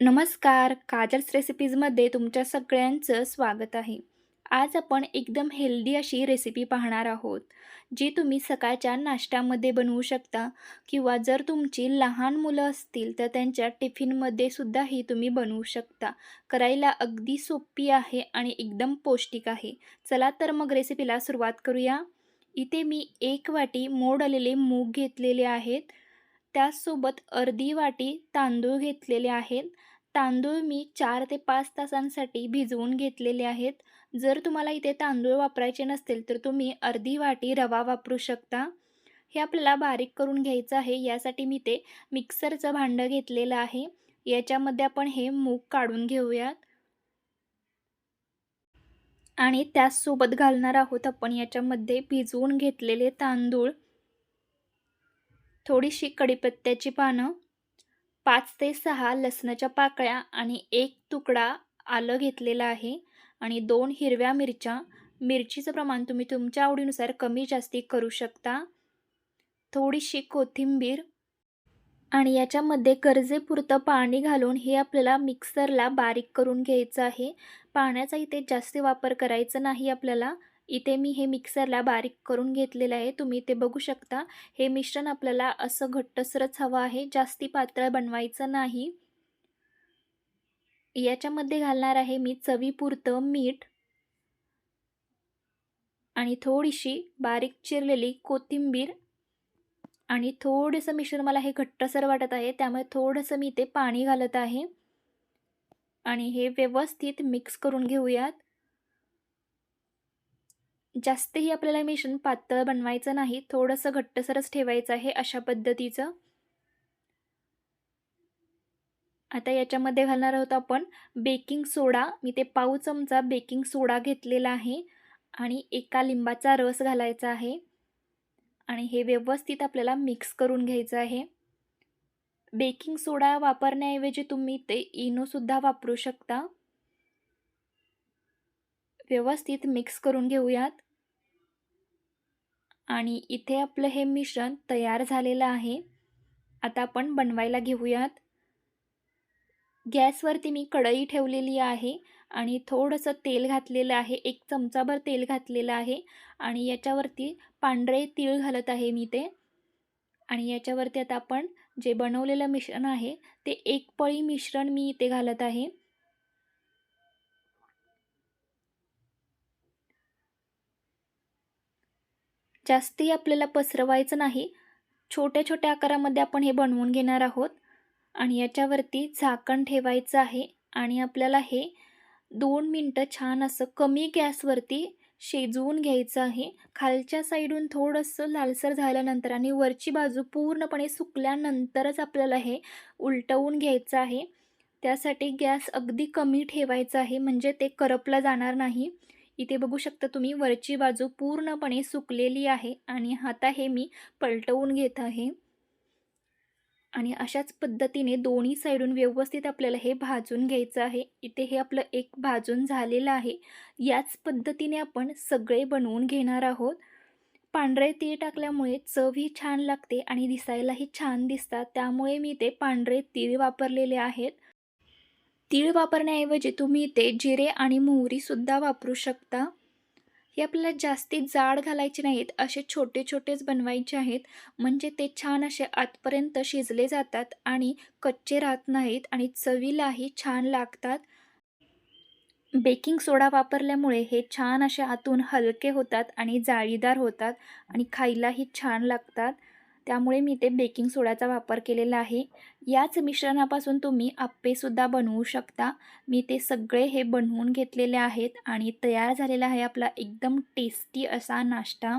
नमस्कार काजल्स रेसिपीजमध्ये तुमच्या सगळ्यांचं स्वागत आहे. आज आपण एकदम हेल्दी अशी रेसिपी पाहणार आहोत जी तुम्ही सकाळच्या नाश्त्यामध्ये बनवू शकता किंवा जर तुमची लहान मुलं असतील तर त्यांच्या टिफिनमध्ये सुद्धा ही तुम्ही बनवू शकता. करायला अगदी सोपी आहे आणि एकदम पौष्टिक आहे. चला तर मग रेसिपीला सुरुवात करूया. इथे मी एक वाटी मोड आलेले मूग घेतलेले आहेत. त्याचसोबत अर्धी वाटी तांदूळ घेतलेले आहेत. तांदूळ मी चार ते पाच तासांसाठी भिजवून घेतलेले आहेत. जर तुम्हाला इथे तांदूळ वापरायचे नसतील तर तुम्ही अर्धी वाटी रवा वापरू शकता. हे आपल्याला बारीक करून घ्यायचं आहे. यासाठी मी ते मिक्सरचं भांडं घेतलेलं आहे. याच्यामध्ये आपण हे मूग काढून घेऊयात. आणि त्याचसोबत घालणार आहोत आपण याच्यामध्ये भिजवून घेतलेले तांदूळ. थोडीशी कढीपत्त्याची पानं पाच ते सहा लसणाच्या पाकळ्या आणि एक तुकडा आलं घेतलेला आहे आणि दोन हिरव्या मिरच्या. मिरचीचं प्रमाण तुम्ही तुमच्या आवडीनुसार कमी जास्ती करू शकता. थोडीशी कोथिंबीर आणि याच्यामध्ये गरजेपुरतं पाणी घालून हे आपल्याला मिक्सरला बारीक करून घ्यायचं आहे. पाण्याचा इथे जास्त वापर करायचा नाही आपल्याला. इथे मी हे मिक्सरला बारीक करून घेतलेलं आहे. तुम्ही ते बघू शकता. हे मिश्रण आपल्याला असं घट्टसरच हवं आहे. जास्ती पातळ बनवायचं नाही. याच्यामध्ये घालणार आहे मी चवीपुरतं मीठ आणि थोडीशी बारीक चिरलेली कोथिंबीर आणि थोडंसं मिश्रण मला हे घट्टसर वाटत आहे. त्यामुळे थोडंसं मी ते पाणी घालत आहे. आणि हे व्यवस्थित मिक्स करून घेऊयात. जास्तही आपल्याला मिश्रण पातळ बनवायचं नाही थोडंसं घट्टसरच ठेवायचं आहे अशा पद्धतीचं. आता याच्यामध्ये घालणार आहोत आपण बेकिंग सोडा. मी ते पाव चमचा बेकिंग सोडा घेतलेला आहे आणि एका लिंबाचा रस घालायचा आहे. आणि हे व्यवस्थित आपल्याला मिक्स करून घ्यायचं आहे. बेकिंग सोडा वापरण्याऐवजी तुम्ही ते इनोसुद्धा वापरू शकता. व्यवस्थित मिक्स करून घेऊयात. आणि इथे आपलं हे मिश्रण तयार झालेलं आहे. आता आपण बनवायला घेऊयात. गॅसवरती मी कढई ठेवलेली आहे आणि थोडंसं तेल घातलेलं आहे. एक चमचाभर तेल घातलेलं आहे आणि याच्यावरती पांढरे तीळ घालत आहे मी ते. आणि याच्यावरती आता आपण जे बनवलेलं मिश्रण आहे ते एक पळी मिश्रण मी इथे घालत आहे. जास्ती आपल्याला पसरवायचं नाही. छोट्या छोट्या आकारामध्ये आपण हे बनवून घेणार आहोत. आणि याच्यावरती झाकण ठेवायचं आहे. आणि आपल्याला हे दोन मिनटं छान असं कमी गॅसवरती शिजवून घ्यायचं आहे. खालच्या साईडून थोडंसं लालसर झाल्यानंतर आणि वरची बाजू पूर्णपणे सुकल्यानंतरच आपल्याला हे उलटवून घ्यायचं आहे. त्यासाठी गॅस अगदी कमी ठेवायचा आहे. म्हणजे ते करपलं जाणार नाही. इथे बघू शकता तुम्ही वरची बाजू पूर्णपणे सुकलेली आहे आणि आता हे मी पलटवून घेत आहे. आणि अशाच पद्धतीने दोन्ही साईडून व्यवस्थित आपल्याला हे भाजून घ्यायचं आहे. इथे हे आपलं एक भाजून झालेलं आहे. याच पद्धतीने आपण सगळे बनवून घेणार आहोत. पांढरे तीळ टाकल्यामुळे चवही छान लागते आणि दिसायलाही छान दिसतात. त्यामुळे मी ते पांढरे तीळ वापरलेले आहेत. तीळ वापरण्याऐवजी तुम्ही इथे जिरे आणि मोहरीसुद्धा वापरू शकता. हे आपल्याला जास्ती जाड घालायचे नाहीत असे छोटे छोटेच बनवायचे आहेत. म्हणजे ते छान असे आतपर्यंत शिजले जातात आणि कच्चे राहत नाहीत आणि चवीलाही छान लागतात. बेकिंग सोडा वापरल्यामुळे हे छान असे आतून हलके होतात आणि जाळीदार होतात आणि खायलाही छान लागतात. त्यामुळे मी ते बेकिंग सोडाचा वापर केलेला आहे. याच मिश्रणापासून तुम्ही आप्पेसुद्धा बनवू शकता. मी ते सगळे हे बनवून घेतलेले आहेत आणि तयार झालेला आहे आपला एकदम टेस्टी असा नाश्ता.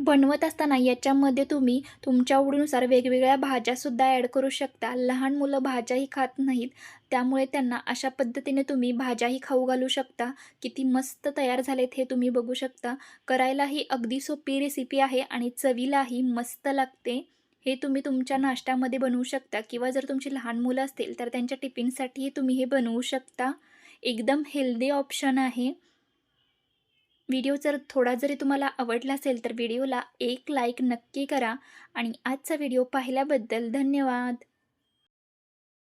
बनवत असताना याच्यामध्ये तुम्ही तुमच्या आवडीनुसार वेगवेगळ्या भाज्यासुद्धा ॲड करू शकता. लहान मुलं भाज्याही खात नाहीत. त्यामुळे त्यांना अशा पद्धतीने तुम्ही भाज्याही खाऊ घालू शकता. किती मस्त तयार झालेत हे तुम्ही बघू शकता. करायलाही अगदी सोपी रेसिपी आहे आणि चवीलाही मस्त लागते. हे तुम्ही तुमच्या नाश्त्यामध्ये बनवू शकता. किंवा जर तुमची लहान मुलं असतील तर त्यांच्या टिफिनसाठीही तुम्ही हे बनवू शकता. एकदम हेल्दी ऑप्शन आहे. व्हिडिओ जर थोडा जरी तुम्हाला आवडला असेल तर व्हिडिओला एक लाईक नक्की करा. आणि आजचा व्हिडिओ पाहिल्याबद्दल धन्यवाद.